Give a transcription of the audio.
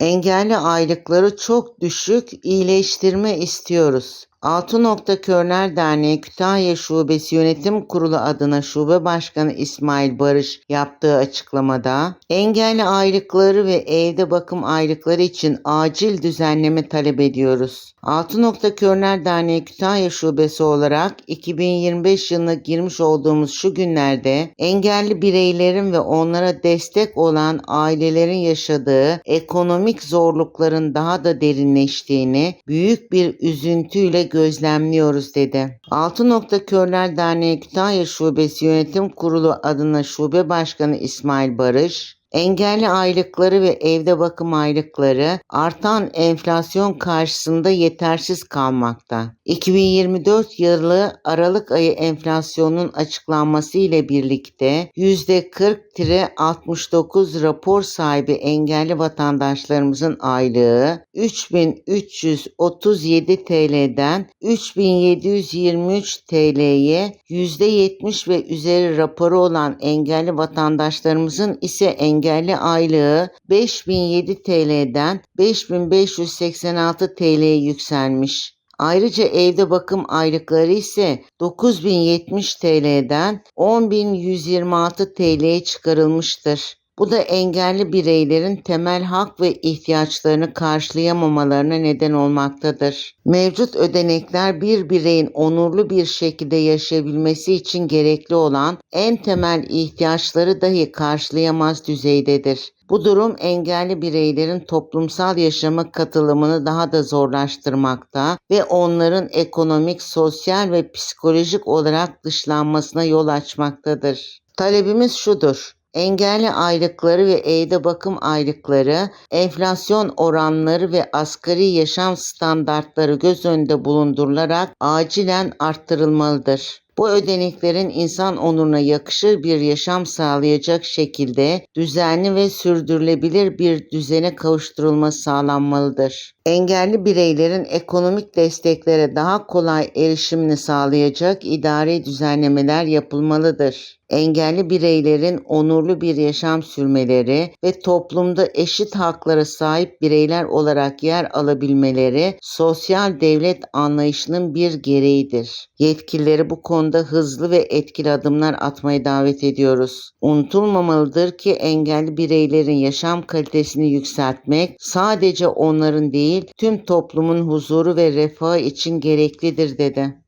Engelli aylıkları çok düşük, iyileştirme istiyoruz. Altınokta Körner Derneği Kütahya Şubesi Yönetim Kurulu adına Şube Başkanı İsmail Barış yaptığı açıklamada, engelli aylıkları ve evde bakım aylıkları için acil düzenleme talep ediyoruz. Altınokta Körner Derneği Kütahya Şubesi olarak 2025 yılına girmiş olduğumuz şu günlerde engelli bireylerin ve onlara destek olan ailelerin yaşadığı ekonomik zorlukların daha da derinleştiğini büyük bir üzüntüyle gözlemliyoruz dedi. Altınokta Körler Derneği Kütahya Şubesi Yönetim Kurulu adına Şube Başkanı İsmail Barış, Engelli aylıkları ve evde bakım aylıkları artan enflasyon karşısında yetersiz kalmakta. 2024 yılı Aralık ayı enflasyonun açıklanması ile birlikte %40-69 rapor sahibi engelli vatandaşlarımızın aylığı 3337 TL'den 3723 TL'ye %70 ve üzeri raporu olan engelli vatandaşlarımızın ise engelli aylığı 5007 TL'den 5586 TL'ye yükselmiş. Ayrıca evde bakım aylıkları ise 9070 TL'den 10126 TL'ye çıkarılmıştır. Bu da engelli bireylerin temel hak ve ihtiyaçlarını karşılayamamalarına neden olmaktadır. Mevcut ödenekler bir bireyin onurlu bir şekilde yaşayabilmesi için gerekli olan en temel ihtiyaçları dahi karşılayamaz düzeydedir. Bu durum engelli bireylerin toplumsal yaşama katılımını daha da zorlaştırmakta ve onların ekonomik, sosyal ve psikolojik olarak dışlanmasına yol açmaktadır. Talebimiz şudur. Engelli aylıkları ve evde bakım aylıkları, enflasyon oranları ve asgari yaşam standartları göz önünde bulundurularak acilen arttırılmalıdır. Bu ödeneklerin insan onuruna yakışır bir yaşam sağlayacak şekilde düzenli ve sürdürülebilir bir düzene kavuşturulması sağlanmalıdır. Engelli bireylerin ekonomik desteklere daha kolay erişimini sağlayacak idari düzenlemeler yapılmalıdır. Engelli bireylerin onurlu bir yaşam sürmeleri ve toplumda eşit haklara sahip bireyler olarak yer alabilmeleri sosyal devlet anlayışının bir gereğidir. Yetkilileri bu konuda hızlı ve etkili adımlar atmaya davet ediyoruz. Unutulmamalıdır ki engelli bireylerin yaşam kalitesini yükseltmek sadece onların değil tüm toplumun huzuru ve refahı için gereklidir dedi.